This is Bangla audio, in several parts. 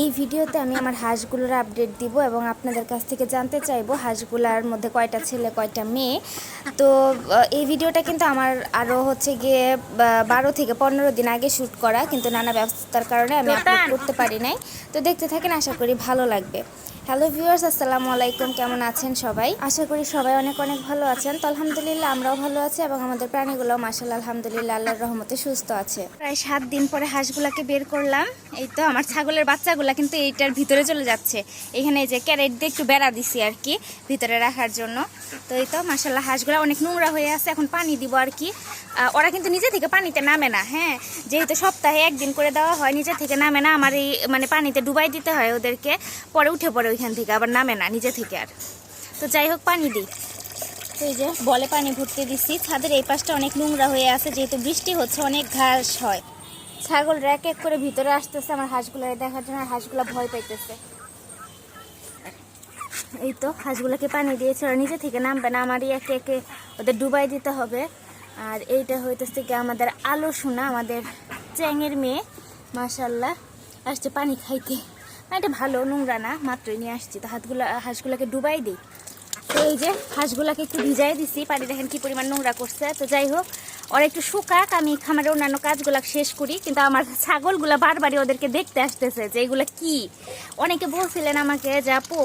এই ভিডিওতে আমি আমার হাঁসগুলোর আপডেট দিব এবং আপনাদের কাছ থেকে জানতে চাইব হাঁসগুলার মধ্যে কয়টা ছেলে কয়টা মেয়ে। তো এই ভিডিওটা কিন্তু আমার আরও হচ্ছে গিয়ে বারো থেকে পনেরো দিন আগে শ্যুট করা কিন্তু নানা ব্যস্ততার কারণে আমি আপলোড করতে পারি নাই। তো দেখতে থাকেন আশা করি ভালো লাগবে। হ্যালো ভিউয়ার্স আসসালামু আলাইকুম কেমন আছেন সবাই? আশা করি সবাই অনেক অনেক ভালো আছেন। তো আলহামদুলিল্লাহ আমরাও ভালো আছি এবং আমাদের প্রাণীগুলো মাসাল্লাহ আলহামদুলিল্লাহ আল্লাহর রহমতে সুস্থ আছে। প্রায় সাত দিন পরে হাঁসগুলাকে বের করলাম। এই তো আমার ছাগলের বাচ্চাগুলা কিন্তু এইটার ভিতরে চলে যাচ্ছে। এখানে এই যে ক্যারেট দিয়ে একটু বেড়া দিছি আর কি, ভিতরে রাখার জন্য। তো এই তো মাসাল্লাহ হাঁসগুলা অনেক নোংরা হয়ে আছে, এখন পানি দিব আর কি। ওরা কিন্তু নিজে থেকে পানিতে নামে না হ্যাঁ? যেহেতু সপ্তাহে একদিন করে দেওয়া হয়, নিজে থেকে নামে না, আমার এই মানে পানিতে ডুবাই দিতে হয় ওদেরকে। পরে উঠে পড়ে ওইখান থেকে, আবার নামে না, নিজে থেকে আর। তো যাই হোক, পানি দিই। তো এই যে বলে পানি ভরতে দিচ্ছি ছাদের এই পাশটা অনেক নোংরা হয়ে আছে, যেহেতু বৃষ্টি হচ্ছে, অনেক ঘাস হয়। ছাগলরা এক এক করে ভিতরে আসতেছে, আমার হাঁসগুলো দেখার জন্য হাঁসগুলো ভয় পাইতেছে। এই তো হাঁসগুলোকে পানি দিয়েছে, ওরা নিজে থেকে নামবে না, আমারই একে একে ওদের ডুবাই দিতে হবে। আর এইটা হইতেছে কি, আমাদের আলো শোনা আমাদের চ্যাংয়ের মেয়ে মাশাল্লাহ আসছে পানি খাইতে। পানিটা ভালো নোংরা না, মাত্রই নিয়ে আসছি। তো হাতগুলো হাঁসগুলোকে ডুবাই দিই। তো এই যে হাঁসগুলাকে একটু ভিজাই দিছি, পানি দেখেন কি পরিমাণ নোংরা করছে। তো যাই হোক, ওরা একটু শুকাক, আমি খামারের অন্যান্য কাজগুলো শেষ করি, কিন্তু আমার ছাগলগুলা বারবারই ওদেরকে দেখতে আসতেছে যে এগুলো কি। অনেকে বলছিলেন আমাকে যে, আপু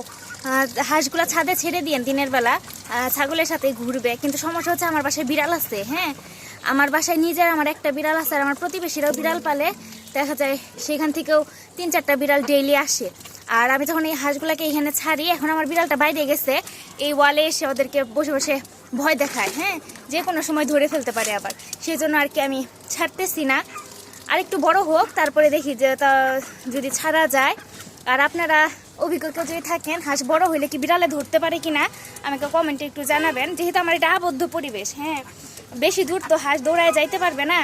হাঁসগুলা ছাদে ছেড়ে দিয়েন দিনের বেলা ছাগলের সাথে ঘুরবে। কিন্তু সমস্যা হচ্ছে আমার বাসায় বিড়াল আছে হ্যাঁ? আমার বাসায় নিজের আমার একটা বিড়াল আছে আর আমার প্রতিবেশীরাও বিড়াল পালে। দেখা যায় সেখান থেকেও তিন চারটা বিড়াল ডেইলি আসে। আর আমি যখন এই হাঁসগুলোকে এখানে ছাড়ি, এখন আমার বিড়ালটা বাইরে গেছে। এই ওয়ালে এসে ওদেরকে বসে বসে ভয় দেখায় হ্যাঁ? যে কোনো সময় ধরে ফেলতে পারে আবার। সেই জন্য আর কি আমি ছাড়তেছি না। আর একটু বড় হোক, তারপরে দেখি যে তা যদি ছাড়া যায়। আর আপনারা অভিজ্ঞ কেউ যদি থাকেন, হাঁস বড় হইলে কি বিড়ালে ধরতে পারে কিনা, আমাকে কমেন্টে একটু জানাবেন। যেহেতু আমার এটা আবদ্ধ পরিবেশ হ্যাঁ? বেশি দূর তো হাঁস দৌড়ায় যাইতে পারবে না।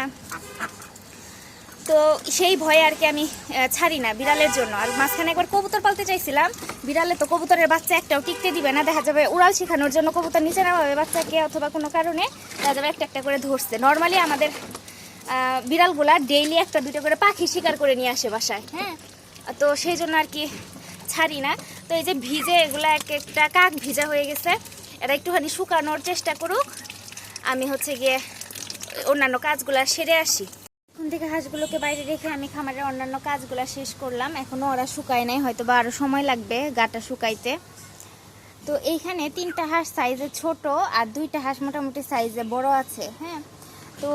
তো সেই ভয়ে আর কি আমি ছাড়ি না বিড়ালের জন্য। আর মাঝখানে একবার কবুতর পালতে চাইছিলাম, বিড়ালে তো কবুতরের বাচ্চা একটাও টিকতে দিবে না, দেখা যাবে উড়াল শেখানোর জন্য কবুতর নিচে হবে বাচ্চাকে, অথবা কোনো কারণে দেখা যাবে একটা একটা করে ধরছে। নর্মালি আমাদের বিড়ালগুলা ডেইলি একটা দুটো করে পাখি শিকার করে নিয়ে আসে বাসায় হ্যাঁ? তো সেই জন্য আর কি ছাড়ি না। তো এই যে ভিজে এগুলা এক একটা কাক ভিজা হয়ে গেছে এটা একটুখানি শুকানোর চেষ্টা করুক। আমি হচ্ছে গিয়ে অন্যান্য কাজগুলা সেরে আসি। এখন থেকে হাঁসগুলোকে বাইরে রেখে আমি খামারের অন্যান্য কাজগুলো শেষ করলাম। এখনও ওরা শুকায় নাই হয়তো বা আরও সময় লাগবে গাটা শুকাইতে। তো এইখানে তিনটা হাঁস সাইজে ছোট আর দুইটা হাঁস মোটামুটি সাইজে বড় আছে হ্যাঁ? তো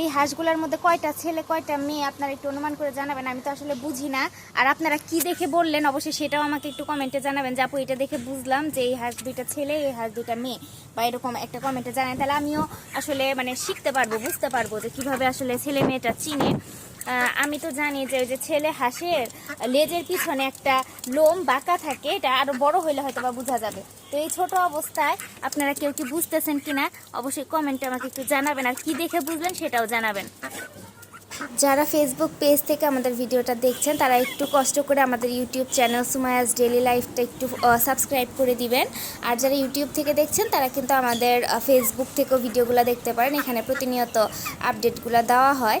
এই হাঁসগুলোর মধ্যে কয়টা ছেলে, কয়টা মেয়ে, আপনারা একটু অনুমান করে জানাবেন, আমি তো আসলে বুঝি না। আর আপনারা কি দেখে বললেন, অবশ্যই সেটাও আমাকে একটু কমেন্টে জানাবেন যে, আপু, এটা দেখে বুঝলাম যে এই হাঁস দুইটা ছেলে, এই হাঁস দুইটা মেয়ে। বা এরকম একটা কমেন্টে জানায় তাহলে আমিও আসলে মানে শিখতে পারব, বুঝতে পারব যে কীভাবে আসলে ছেলে মেয়েটা চিনে। আমি তো জানি যে ওই যে ছেলে হাঁসের লেজের পিছনে একটা লোম বাঁকা থাকে, এটা আরও বড় হইলে হয়তো বা বোঝা যাবে। তো এই ছোট অবস্থায় আপনারা কেউ কি বুঝতেছেন কিনা, অবশ্যই কমেন্টে আমাকে একটু জানাবেন, আর কি দেখে বুঝলেন সেটাও জানাবেন। যারা ফেসবুক পেজ থেকে আমাদের ভিডিওটা দেখছেন, তারা একটু কষ্ট করে আমাদের ইউটিউব চ্যানেল সুমায়াস ডেলি লাইফটা একটু সাবস্ক্রাইব করে দিবেন। আর যারা ইউটিউব থেকে দেখছেন, তারা কিন্তু আমাদের ফেসবুক থেকেও ভিডিওগুলো দেখতে পারেন। এখানে প্রতিনিয়ত আপডেটগুলো দেওয়া হয়।